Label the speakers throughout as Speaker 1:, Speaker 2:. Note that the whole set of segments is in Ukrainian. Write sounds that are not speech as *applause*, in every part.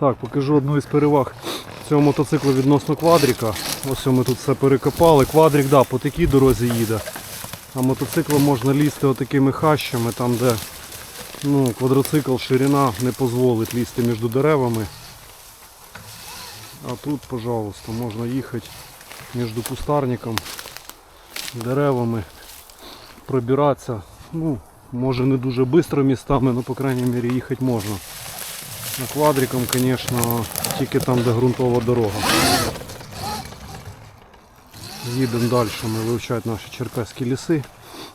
Speaker 1: Так, покажу одну із переваг цього мотоциклу відносно квадріка. Ось ми тут все перекопали. Квадрік, да, по такій дорозі їде. А мотоциклом можна лізти отакими хащами, там де ну, квадроцикл ширина не дозволить лізти між деревами. А тут, пожалуйста, можна їхати між кустарником, деревами, пробиратися. Ну, може не дуже швидко містами, але по крайній мірі їхати можна. Квадриком, звісно, тільки там, де ґрунтова дорога. Їдемо далі, ми вивчати наші черкаські ліси.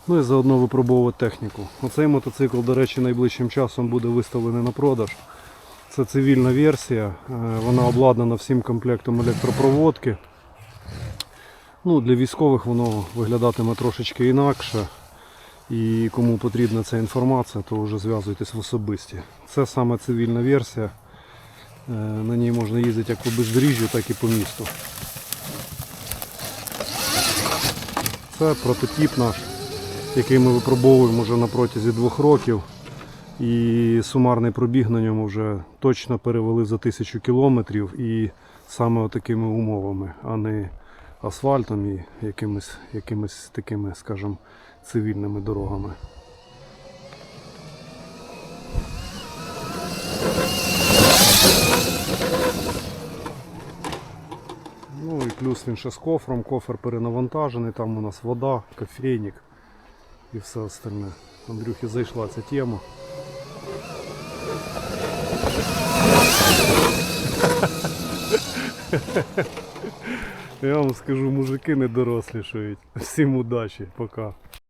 Speaker 1: Ну і заодно випробовувати техніку. Оцей мотоцикл, до речі, найближчим часом буде виставлений на продаж. Це цивільна версія, е, вона обладнана всім комплектом електропроводки. Ну, для військових воно виглядатиме трошечки інакше. І кому потрібна ця інформація, то вже зв'язуйтесь в особисті. Це саме цивільна версія. Е, На ній можна їздити як по бездоріжжю, так і по місту. Це прототип наш, який ми випробовуємо вже на протязі двох років. І сумарний пробіг на ньому вже точно перевели за тисячу кілометрів і саме такими умовами, а не асфальтом і якимись, якимись такими, скажімо, цивільними дорогами. Ну і плюс він ще з кофром, кофер перенавантажений, там у нас вода, кофейник і все остальне. Андрюхі зайшла ця тема. *laughs* Я вам скажу, мужики не дорослішують. Всім удачі, пока.